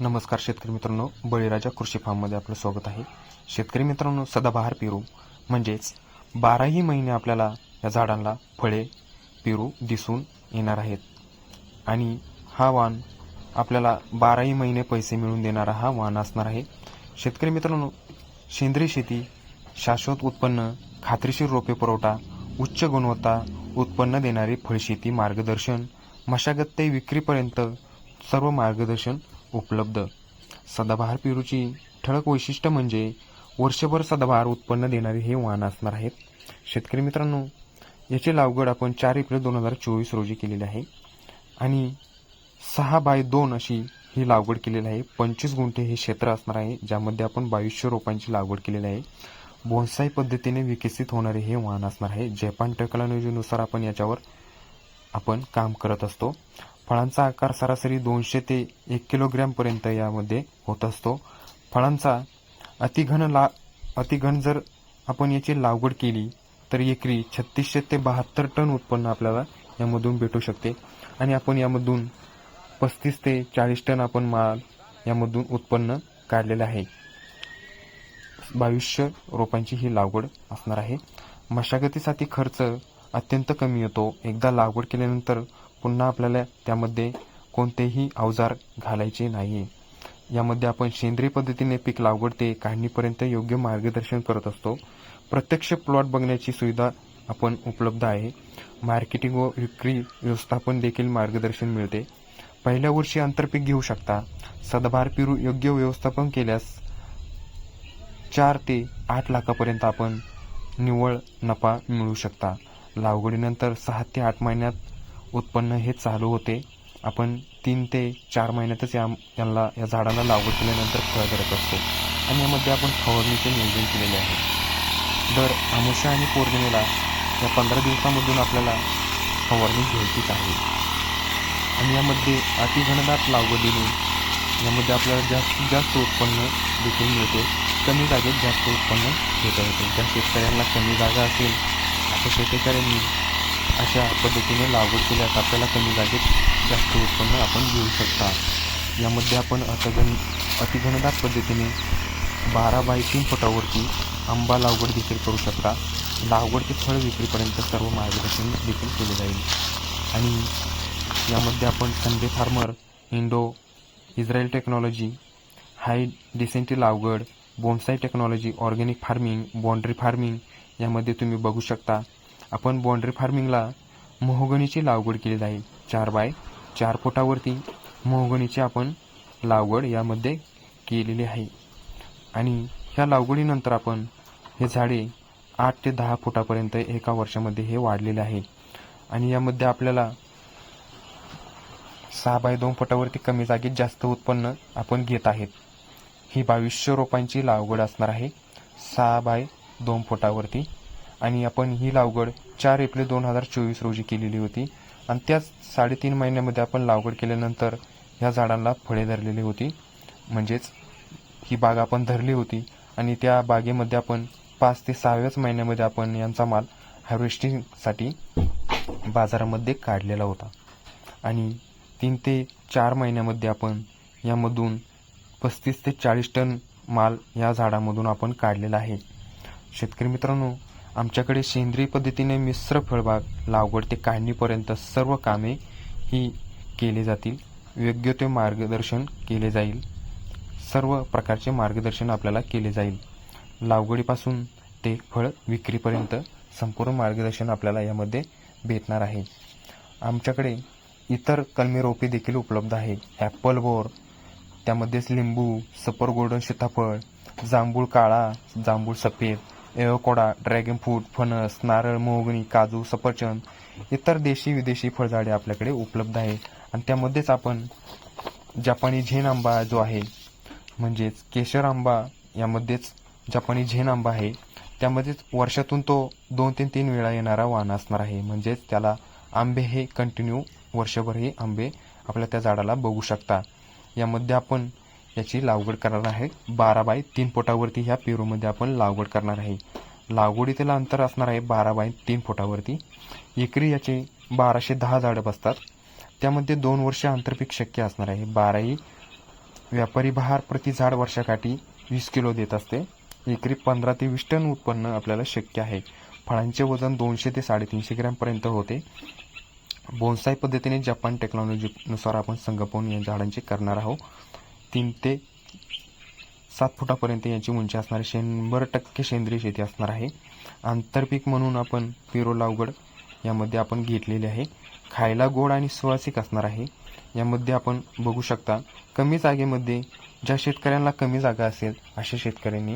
नमस्कार शेतकरी मित्रांनो बळीराजा कृषी फार्ममध्ये आपलं स्वागत आहे. शेतकरी मित्रांनो सदाबहार पेरू म्हणजेच बाराही महिने आपल्याला या झाडांना फळे पेरू दिसून येणार आहेत. आणि हा वाण आपल्याला बाराही महिने पैसे मिळवून देणारा हा वाण असणार आहे. शेतकरी मित्रांनो सेंद्रिय शेती शाश्वत उत्पन्न खात्रीशीर रोपे पुरवठा उच्च गुणवत्ता उत्पन्न देणारी फळशेती मार्गदर्शन मशागत ते विक्रीपर्यंत सर्व मार्गदर्शन उपलब्ध. सदाबहार पेरूची ठळक वैशिष्ट्य म्हणजे वर्षभर सदाबहार उत्पन्न देणारे हे वाहन असणार आहेत. शेतकरी मित्रांनो याची लागवड आपण चार एप्रिल दोन हजार चोवीस रोजी केलेली आहे आणि सहा बाय दोन अशी ही लागवड केलेली आहे. पंचवीस गुंठे हे क्षेत्र असणार आहे ज्यामध्ये आपण बावीसशे रोपांची लागवड केलेली आहे. बोनसाई पद्धतीने विकसित होणारे हे वाहन असणार आहे. जपान टेक्नॉलॉजीनुसार आपण याच्यावर आपण काम करत असतो. फळांचा आकार सरासरी दोनशे ते एक किलोग्रॅमपर्यंत यामध्ये होत असतो. फळांचा अतिघन ला अतिघन जर आपण याची लागवड केली तर एकरी छत्तीसशे ते बहात्तर टन उत्पन्न आपल्याला यामधून भेटू शकते. आणि आपण यामधून पस्तीस ते चाळीस टन आपण माल यामधून उत्पन्न काढलेलं आहे. बावीसशे रोपांची ही लागवड असणार आहे. मशागतीसाठी खर्च अत्यंत कमी येतो एकदा लागवड केल्यानंतर पुन्हा आपल्याला त्यामध्ये कोणतेही अवजार घालायचे नाही यामध्ये आपण सेंद्रिय पद्धतीने पीक लागवड ते काढणीपर्यंत योग्य मार्गदर्शन करत असतो. प्रत्यक्ष प्लॉट बघण्याची सुविधा आपण उपलब्ध आहे. मार्केटिंग व विक्री व्यवस्थापन देखील मार्गदर्शन मिळते. पहिल्या वर्षी आंतरपीक घेऊ शकता. सदभार पेरू योग्य व्यवस्थापन केल्यास चार ते आठ लाखापर्यंत आपण निव्वळ नफा मिळू शकता. लागवडीनंतर सहा ते आठ महिन्यात उत्पन्न हे चालू होते. आपण तीन ते चार महिन्यातच या यांना या झाडाला लागवड केल्यानंतर फळ करत असतो. आणि यामध्ये आपण फवारणीचे नियोजन केलेले आहे. दर अमावस्या आणि पौर्णिमेला या पंधरा दिवसामधून आपल्याला फवारणी घ्यायचीच आहे. आणि यामध्ये अतिघनदाट लागवडीने यामध्ये आपल्याला जास्तीत जास्त उत्पन्न देखील मिळते. कमी जागेत जास्त उत्पन्न घेता येते. ज्या शेतकऱ्यांना कमी जागा असेल अशा शेतकऱ्यांनी अशा पद्धतीने लागवड केल्यास आपल्याला कमी जागेत जास्त उत्पन्न आपण घेऊ शकता. यामध्ये आपण अतिघन अतिघनदाट पद्धतीने बारा बाय तीन फुटावरती आंबा लागवड देखील करू शकता. लागवड ते फळ विक्रीपर्यंत सर्व मार्गदर्शन देखील केले जाईल. आणि यामध्ये आपण Sunday farmer Indo Israel technology high density लागवड bonsai technology organic farming boundary farming यामध्ये तुम्ही बघू शकता. आपण बाँड्री फार्मिंगला मोहगणीची लागवड केली जाईल. चार बाय चार फुटावरती मोहगणीची आपण लागवड यामध्ये केलेली आहे. आणि ह्या लागवडीनंतर आपण हे झाडे आठ ते दहा फुटापर्यंत एका वर्षामध्ये हे वाढलेले आहे. आणि यामध्ये आपल्याला सहा बाय दोन फुटावरती कमी जागेत जास्त उत्पन्न आपण घेत आहेत. ही बावीसशे रोपांची लागवड असणार आहे. सहा बाय दोन फुटावरती आणि आपण ही लागवड चार एप्रिल दोन हजार चोवीस रोजी केलेली होती. आणि त्याच साडेतीन महिन्यामध्ये आपण लागवड केल्यानंतर ह्या झाडांना फळे धरलेली होती. म्हणजेच ही बाग आपण धरली होती. आणि त्या बागेमध्ये आपण पाच ते सहाव्याच महिन्यामध्ये आपण यांचा माल हार्वेस्टिंगसाठी बाजारामध्ये काढलेला होता. आणि तीन ते चार महिन्यामध्ये आपण यामधून पस्तीस ते चाळीस टन माल या झाडामधून आपण काढलेला आहे. शेतकरी मित्रांनो आमच्याकडे सेंद्रिय पद्धतीने मिश्र फळबाग लागवड ते काढणीपर्यंत सर्व कामे ही केली जातील. योग्य ते मार्गदर्शन केले जाईल. सर्व प्रकारचे मार्गदर्शन आपल्याला केले जाईल. लागवडीपासून ते फळ विक्रीपर्यंत संपूर्ण मार्गदर्शन आपल्याला यामध्ये भेटणार आहे. आमच्याकडे इतर कलमी रोपे देखील उपलब्ध आहे ॲपल बोर त्यामध्येच लिंबू सपर गोल्डन सीताफळ जांभूळ काळा जांभूळ सफेद एवकोडा ड्रॅगन फ्रूट फणस नारळ मोहगणी काजू सफरचंद इतर देशी विदेशी फळझाडे आपल्याकडे उपलब्ध आहे. आणि त्यामध्येच आपण जपानी झेन आंबा जो आहे म्हणजेच केशर आंबा यामध्येच जपानी झेन आंबा आहे. त्यामध्येच वर्षातून तो दोन ते तीन वेळा येणारा वाहन असणार आहे. म्हणजेच त्याला आंबे हे कंटिन्यू वर्षभर हे आंबे आपल्या त्या झाडाला बघू शकता. यामध्ये आपण याची लागवड करणार आहे. बारा बाय तीन फुटावरती ह्या पेरूमध्ये आपण लागवड करणार आहे. लागवडीतील अंतर असणार आहे बारा बाय तीन फुटावरती. एकरी याचे बाराशे दहा झाडं बसतात. त्यामध्ये दोन वर्ष आंतरपीक शक्य असणार आहे. बाराही व्यापारी बहार प्रति झाड वर्षाकाठी वीस किलो देत असते. एकरी पंधरा ते वीस टन उत्पन्न आपल्याला शक्य आहे. फळांचे वजन दोनशे ते साडेतीनशे ग्रॅमपर्यंत होते. बोन्साय पद्धतीने जपान टेक्नॉलॉजीनुसार आपण संगोपन या झाडांचे करणार आहोत. तीन ते सात फुटापर्यंत याची उंची असणार आहे. शंभर टक्के सेंद्रिय शेती असणार आहे. आंतरपीक म्हणून आपण पेरू लागवड यामध्ये आपण घेतलेली आहे. खायला गोड आणि सुवासिक असणार आहे. यामध्ये आपण बघू शकता कमी जागेमध्ये ज्या शेतकऱ्यांना कमी जागा असेल अशा शेतकऱ्यांनी